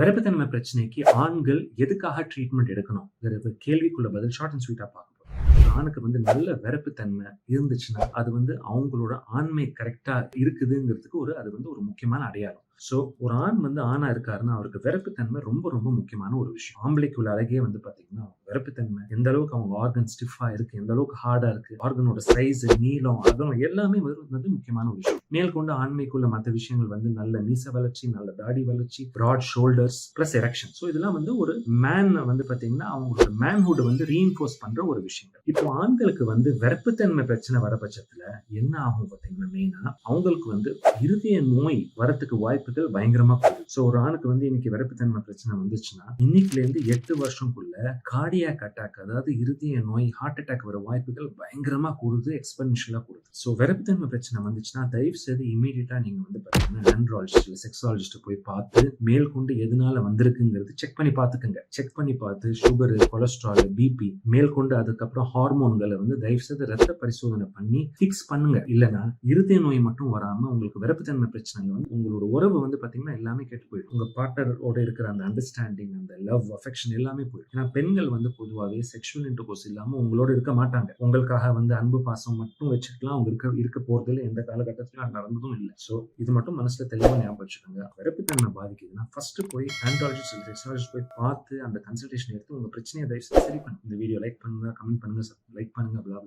விரப்புத்தன்மை பிரச்சனைக்கு ஆண்கள் எதுக்காக ட்ரீட்மெண்ட் எடுக்கணும் கேள்விக்குள்ள பதில் ஷார்ட் அண்ட் ஸ்வீட்டா பார்க்க ஆணுக்கு வந்து நல்ல விரப்புத்தன்மை இருந்துச்சுன்னா அது வந்து அவங்களோட ஆண்மை கரெக்டாக இருக்குதுங்கிறதுக்கு ஒரு அது வந்து ஒரு முக்கியமான அடையாளம். ஸோ ஒரு ஆண் வந்து ஆணாக இருக்காருன்னா அவருக்கு விரப்புத்தன்மை ரொம்ப ரொம்ப முக்கியமான ஒரு விஷயம். ஆம்பளைக்குள்ள அழகே வந்து பார்த்தீங்கன்னா விரப்புத்தன்மை எந்த அளவுக்கு அவங்க ஆர்கன் ஸ்டிஃபாக இருக்குது எந்த அளவுக்கு ஹார்டாக இருக்குது ஆர்கனோட சைஸ் நீளம் அகலம் எல்லாமே வந்து வந்து முக்கியமான ஒரு விஷயம். மேல் கொண்டு ஆண்மைக்குள்ள மற்ற விஷயங்கள் வந்து நல்ல மீச வளர்ச்சி நல்ல தாடி வளர்ச்சி broad shoulders plus erection so இதெல்லாம் வந்து ஒரு மேன் வந்து பாத்தீங்கன்னா அவங்களோட மேன்ஹுட் வந்து ரீஇன்ஃபோர்ஸ் பண்ற ஒரு விஷயங்கள். இப்போ ஆண்களுக்கு வந்து வெறுப்புத்தன்மை பிரச்சனை வர பட்சத்துல என்ன ஆகும் பாத்தீங்கன்னா மெயினா அவங்களுக்கு வந்து இருதய நோய் வரத்துக்கு வாய்ப்புகள் பயங்கரமா கூடுது ஸோ ஒரு ஆணுக்கு வந்து இன்னைக்கு வெறுப்புத்தன்மை பிரச்சனை வந்துச்சுன்னா இன்னைக்குல இருந்து எட்டு வருஷம்குள்ள கார்டியாக் அட்டாக் அதாவது இருதய நோய் ஹார்ட் அட்டாக் வர வாய்ப்புகள் பயங்கரமா கூடுது எக்ஸ்பென்ஷியலா கூடுது. ஸோ வெறுப்புத்தன்மை பிரச்சனை வந்துச்சுன்னா தயவு செய்து இமீடியட்டா நீங்க வந்து பாத்தீங்கன்னா ஆண்ட்ராலஜிஸ்ட் இல்லை செக்ஸாலஜிஸ்ட் போய் பார்த்து மேல் கொண்டு எதனால வந்திருக்குங்கிறது செக் பண்ணி பார்த்துக்குங்க. செக் பண்ணி பார்த்து சுகர் கொலஸ்ட்ரால் பிபி மேல் கொண்டு அதுக்கப்புறம் ஹார்மோன்களை வந்து தயவு செய்து ரத்த பரிசோதனை பண்ணி ஃபிக்ஸ் பண்ணுங்க. இல்லைன்னா இருதய நோய் மட்டும் வராம உங்களுக்கு விரப்புத்தன்மை பிரச்சனைகள் வந்து உங்களோட உறவு வந்து பாத்தீங்கன்னா எல்லாமே கெட்டு போயிடும். உங்க பார்ட்னரோட இருக்கிற அந்த அண்டர்ஸ்டாண்டிங் அந்த லவ் அஃபெக்ஷன் எல்லாமே போயிடும். ஏன்னா பெண்கள் வந்து பொதுவாகவே செக்ஷுவல் இன்டர்கோர்ஸ் இல்லாம உங்களோட இருக்க மாட்டாங்க. உங்களுக்காக வந்து அன்பு பாசம் மட்டும் வச்சுக்கலாம் அவங்க இருக்க இருக்க போறதுல எந்த காலகட்டத்திலும் நடந்ததும் இல்லை. ஸோ இது மட்டும் மனசுல தெளிவாக ஞாபகம் வச்சுக்கோங்க. விரப்புத்தன்மை பாதிக்குதுன்னா ஃபர்ஸ்ட் போய் ஆண்ட்ராலஜிஸ்ட் இல்லை போய் பார்த்து அந்த கன்சல்டேஷன் எடுத்து உங்க பிரச்சனையை தயவு சரி பண்ணுங்க இந்த வீடியோ லைக் பண்ணுங்க கமெண்ட் பண்ணுங்க லைக் பண்ணுங்க blah.